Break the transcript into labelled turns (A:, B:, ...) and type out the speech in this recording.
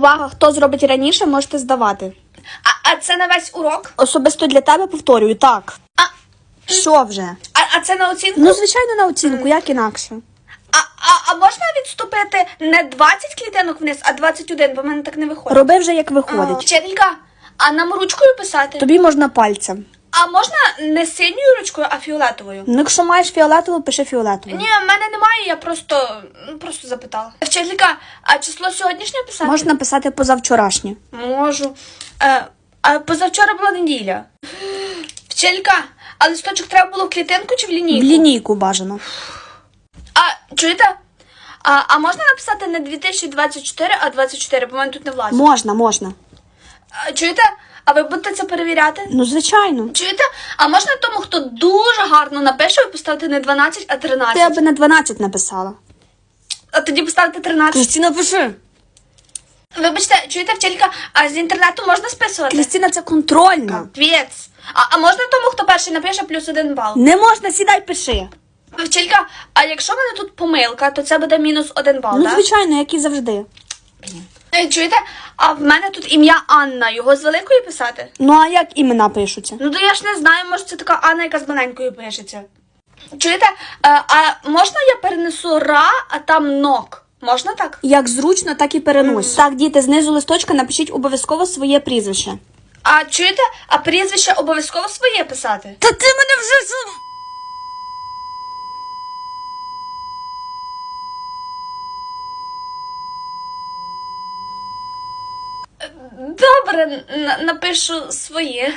A: Увага, хто зробить раніше, можете здавати.
B: А, а це на весь урок?
A: Особисто для тебе повторюю, так.
B: А,
A: Що вже?
B: а, а це на оцінку?
A: Ну, звичайно, на оцінку, як інакше.
B: А, а, а можна відступити не 20 клітинок вниз, а 21, бо в мене так не виходить.
A: Роби вже як виходить.
B: Вчителька, а нам ручкою писати?
A: Тобі можна пальцем.
B: А можна не синьою ручкою, а фіолетовою?
A: Ну, якщо маєш фіолетову, пиши фіолетову.
B: Ні, в мене немає, я просто, ну, просто запитала. Вчителька, а число сьогоднішнє писати?
A: Можна писати позавчорашнє.
B: Можу. Е, а позавчора була неділя. Вчителька, а листочок треба було в клітинку чи в лінійку?
A: В
B: лінійку?
A: лінійку бажано.
B: А чуєте? А, а можна написати не 2024, а 24, бо в мене тут не влазить.
A: Можна, можна.
B: А, чуєте? А ви будете це перевіряти?
A: Ну, звичайно.
B: Чуєте? А можна тому, хто дуже гарно напише, ви поставити не 12, а 13?
A: Ти аби на 12 написала.
B: А тоді поставити 13.
A: Крістіна, пиши.
B: Вибачте, чуєте, вчителька, а з інтернету можна списувати?
A: Крістіна, це контрольна.
B: Капець. А, а можна тому, хто перший напише, плюс один бал?
A: Не можна, сідай, пиши.
B: Вчителька, а якщо в мене тут помилка, то це буде мінус один бал,
A: Ну,
B: так?
A: звичайно, як і завжди.
B: Е, Чуєте? А в мене тут ім'я Анна. Його з великої писати?
A: Ну, а як імена пишуться?
B: Ну, то я ж не знаю, може це така Анна, яка з маленькою пишеться. Чуєте? Е, а можна я перенесу ра, а там нок? Можна так?
A: Як зручно, так і перенось. Так, діти, знизу листочка напишіть обов'язково своє прізвище.
B: А чуєте? А прізвище обов'язково своє писати?
A: Та ти мене вже.
B: Добре, напишу своє.